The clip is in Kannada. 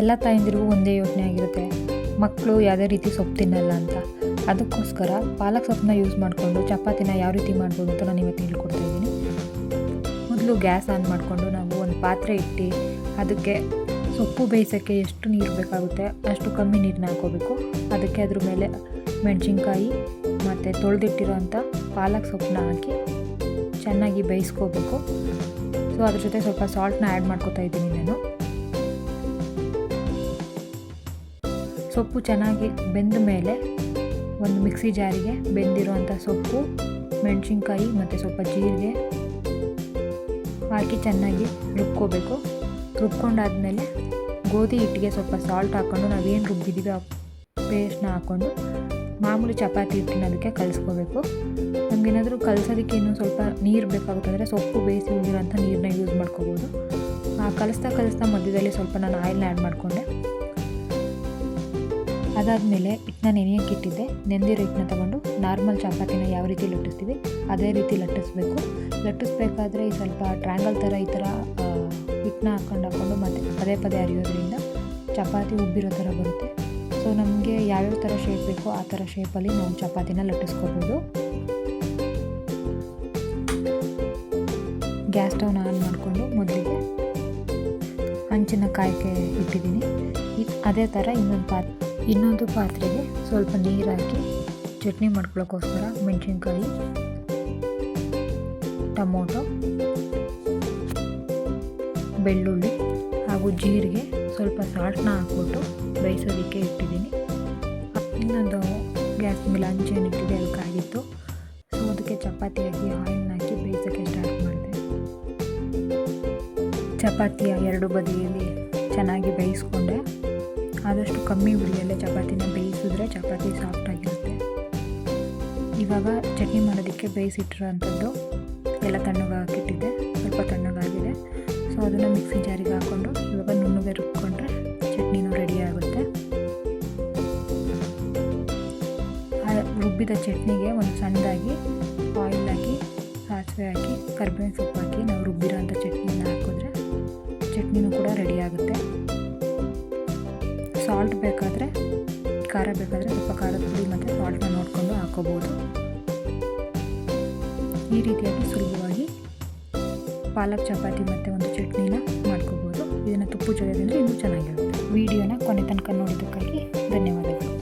ಎಲ್ಲ ತಾಯಂದಿರಿಗೂ ಒಂದೇ ಯೋಚನೆ ಆಗಿರುತ್ತೆ. ಮಕ್ಕಳು ಯಾವುದೇ ರೀತಿ ಸೊಪ್ಪು ತಿನ್ನಲ್ಲ ಅಂತ. ಅದಕ್ಕೋಸ್ಕರ ಪಾಲಕ್ ಸೊಪ್ಪನ್ನ ಯೂಸ್ ಮಾಡಿಕೊಂಡು ಚಪಾತಿನ ಯಾವ ರೀತಿ ಮಾಡ್ಬೋದು ಅಂತ ನಾನು ಇವತ್ತು ಹೇಳ್ಕೊಡ್ತಾ ಇದ್ದೀನಿ. ಮೊದಲು ಗ್ಯಾಸ್ ಆನ್ ಮಾಡಿಕೊಂಡು ನಾವು ಒಂದು ಪಾತ್ರೆ ಇಟ್ಟು ಅದಕ್ಕೆ ಸೊಪ್ಪು ಬೇಯಿಸೋಕ್ಕೆ ಎಷ್ಟು ನೀರು ಬೇಕಾಗುತ್ತೆ ಅಷ್ಟು ಕಮ್ಮಿ ನೀರನ್ನ ಹಾಕೋಬೇಕು ಅದಕ್ಕೆ ಅದ್ರ ಮೇಲೆ ಮೆಣಸಿನ್ಕಾಯಿ ಮತ್ತು ತೊಳೆದಿಟ್ಟಿರೋಂಥ ಪಾಲಕ್ ಸೊಪ್ಪನ್ನ ಹಾಕಿ ಚೆನ್ನಾಗಿ ಬೇಯಿಸ್ಕೋಬೇಕು. ಸೊ ಅದ್ರ ಜೊತೆ ಸ್ವಲ್ಪ ಸಾಲ್ಟ್ನ ಆ್ಯಡ್ ಮಾಡ್ಕೋತಾ ಇದ್ದೀನಿ ನಾನು. ಸೊಪ್ಪು ಚೆನ್ನಾಗಿ ಬೆಂದ ಮೇಲೆ ಒಂದು ಮಿಕ್ಸಿ ಜಾರಿಗೆ ಬೆಂದಿರುವಂಥ ಸೊಪ್ಪು, ಮೆಣಸಿನ್ಕಾಯಿ ಮತ್ತು ಸ್ವಲ್ಪ ಜೀರಿಗೆ ಹಾಕಿ ಚೆನ್ನಾಗಿ ರುಬ್ಕೋಬೇಕು. ರುಬ್ಕೊಂಡಾದಮೇಲೆ ಗೋಧಿ ಹಿಟ್ಟಿಗೆ ಸ್ವಲ್ಪ ಸಾಲ್ಟ್ ಹಾಕ್ಕೊಂಡು ನಾವೇನು ರುಬ್ಬಿದ್ದೀವಿ ಆ ಪೇಸ್ಟ್ನ ಹಾಕ್ಕೊಂಡು ಮಾಮೂಲಿ ಚಪಾತಿ ಹಿಟ್ಟಿನ ಅದಕ್ಕೆ ಕಲಿಸ್ಕೋಬೇಕು. ನಮಗೇನಾದರೂ ಕಲಸೋದಕ್ಕೆ ಇನ್ನೂ ಸ್ವಲ್ಪ ನೀರು ಬೇಕಾಗುತ್ತಂದರೆ ಸೊಪ್ಪು ಬೇಯಿಸಿ ಉಳಿದಿರೋಂಥ ನೀರನ್ನ ಯೂಸ್ ಮಾಡ್ಕೋಬೋದು. ಆ ಕಲಿಸ್ತಾ ಕಲಿಸ್ತಾ ಮಧ್ಯದಲ್ಲಿ ಸ್ವಲ್ಪ ನಾನು ಆಯಿಲ್ನ ಆ್ಯಡ್ ಮಾಡಿಕೊಂಡೆ. ಅದಾದಮೇಲೆ ಹಿಟ್ಟನ್ನ ನೆನೆಯೋಕೆ ಇಟ್ಟಿದ್ದೆ. ನೆಂದಿರೋ ಹಿಟ್ಟನ್ನ ತಗೊಂಡು ನಾರ್ಮಲ್ ಚಪಾತಿನ ಯಾವ ರೀತಿ ಲಟ್ಟಿಸ್ತೀವಿ, ಅದೇ ರೀತಿ ಲಟ್ಟಿಸ್ಬೇಕು. ಲಟ್ಟಿಸ್ಬೇಕಾದ್ರೆ ಈ ಸ್ವಲ್ಪ ಟ್ರ್ಯಾಂಗಲ್ ಥರ ಈ ಥರ ಹಿಟ್ಟನ್ನ ಹಾಕ್ಕೊಂಡು ಹಾಕ್ಕೊಂಡು ಮತ್ತೆ ಪದೇ ಪದೇ ಅರಿಯೋದ್ರಿಂದ ಚಪಾತಿ ಉಬ್ಬಿರೋ ಥರ ಬರುತ್ತೆ. ಸೊ ನಮಗೆ ಯಾವ್ಯಾವ ಥರ ಶೇಪ್ ಬೇಕೋ ಆ ಥರ ಶೇಪಲ್ಲಿ ನಾವು ಚಪಾತಿನ ಲಟ್ಟಿಸ್ಕೋಬೋದು. ಗ್ಯಾಸ್ ಸ್ಟವ್ನ ಆನ್ ಮಾಡಿಕೊಂಡು ಮೊದಲಿಗೆ ಹಂಚಿನ ಕಾಯ್ಕೆ ಇಟ್ಟಿದ್ದೀನಿ. ಅದೇ ಥರ ಇನ್ನೊಂದು ಪಾತ್ ಇನ್ನೊಂದು ಪಾತ್ರೆಗೆ ಸ್ವಲ್ಪ ನೀರು ಹಾಕಿ ಚಟ್ನಿ ಮಾಡ್ಕೊಳ್ಳೋಕ್ಕೋಸ್ಕರ ಮೆಣಸಿನ್ಕಾಯಿ, ಟೊಮೊಟೊ, ಬೆಳ್ಳುಳ್ಳಿ ಹಾಗೂ ಜೀರಿಗೆ ಸ್ವಲ್ಪ ಸಾಲ್ಟ್ನ ಹಾಕ್ಬಿಟ್ಟು ಬೇಯಿಸೋದಕ್ಕೆ ಇಟ್ಟಿದ್ದೀನಿ. ಇನ್ನೊಂದು ಗ್ಯಾಸ್ ಮೇಲೆ ಅಂಚೆ ಏನಿಟ್ಟಿದೆ ಅದಕ್ಕಾಗಿತ್ತು. ಸೊ ಅದಕ್ಕೆ ಚಪಾತಿ ಹಾಕಿ ಆಯಿಲ್ನ ಹಾಕಿ ಬೇಯಿಸೋಕ್ಕೆ ಸ್ಟಾರ್ಟ್ ಮಾಡಿದೆ. ಚಪಾತಿಯ ಎರಡು ಬದಿಯಲ್ಲಿ ಚೆನ್ನಾಗಿ ಬೇಯಿಸ್ಕೊಂಡೆ. ಆದಷ್ಟು ಕಮ್ಮಿ ಉಳಿಯಲ್ಲೇ ಚಪಾತಿನ ಬೇಯಿಸಿದ್ರೆ ಚಪಾತಿ ಸಾಫ್ಟಾಗಿರುತ್ತೆ ಇವಾಗ ಚಟ್ನಿ ಮಾಡೋದಕ್ಕೆ ಬೇಯಿಸಿಟ್ಟಿರೋ ಅಂಥದ್ದು ಎಲ್ಲ ತಣ್ಣಗಾಗಿಟ್ಟಿದೆ ಸ್ವಲ್ಪ ತಣ್ಣಗಾಗಿದೆ. ಸೊ ಅದನ್ನು ಮಿಕ್ಸಿ ಜಾರಿಗೆ ಹಾಕ್ಕೊಂಡು ಇವಾಗ ನುಣ್ಣಗೆ ರುಬ್ಕೊಂಡ್ರೆ ಚಟ್ನಿನೂ ರೆಡಿ ಆಗುತ್ತೆ. ರುಬ್ಬಿದ ಚಟ್ನಿಗೆ ಒಂದು ಸಣ್ಣದಾಗಿ ಆಯಿಲ್ ಹಾಕಿ, ಸಾಸಿವೆ ಹಾಕಿ, ಕರ್ಬೇವಿನ ಸೊಪ್ಪು ಹಾಕಿ ನಾವು ರುಬ್ಬಿರೋಂಥ ಚಟ್ನಿನ ಹಾಕಿದ್ರೆ ಚಟ್ನಿನೂ ಕೂಡ ರೆಡಿ ಆಗುತ್ತೆ. ಸಾಲ್ಟ್ ಬೇಕಾದರೆ, ಖಾರ ಬೇಕಾದರೆ ಸ್ವಲ್ಪ ಖಾರದ ಪುಡಿ ಮತ್ತು ಸಾಲ್ಟ್ನ ನೋಡಿಕೊಂಡು ಹಾಕೋಬೋದು. ಈ ರೀತಿಯಾಗಿ ಸುಲಭವಾಗಿ ಪಾಲಕ್ ಚಪಾತಿ ಮತ್ತು ಒಂದು ಚಟ್ನಿನ ಮಾಡ್ಕೋಬೋದು. ಇದನ್ನು ತುಪ್ಪ ಜೊತೆ ಇನ್ನೂ ಚೆನ್ನಾಗಿರುತ್ತೆ. ವಿಡಿಯೋನ ಕೊನೆ ತನಕ ನೋಡಿದ್ದಕ್ಕಾಗಿ ಧನ್ಯವಾದಗಳು.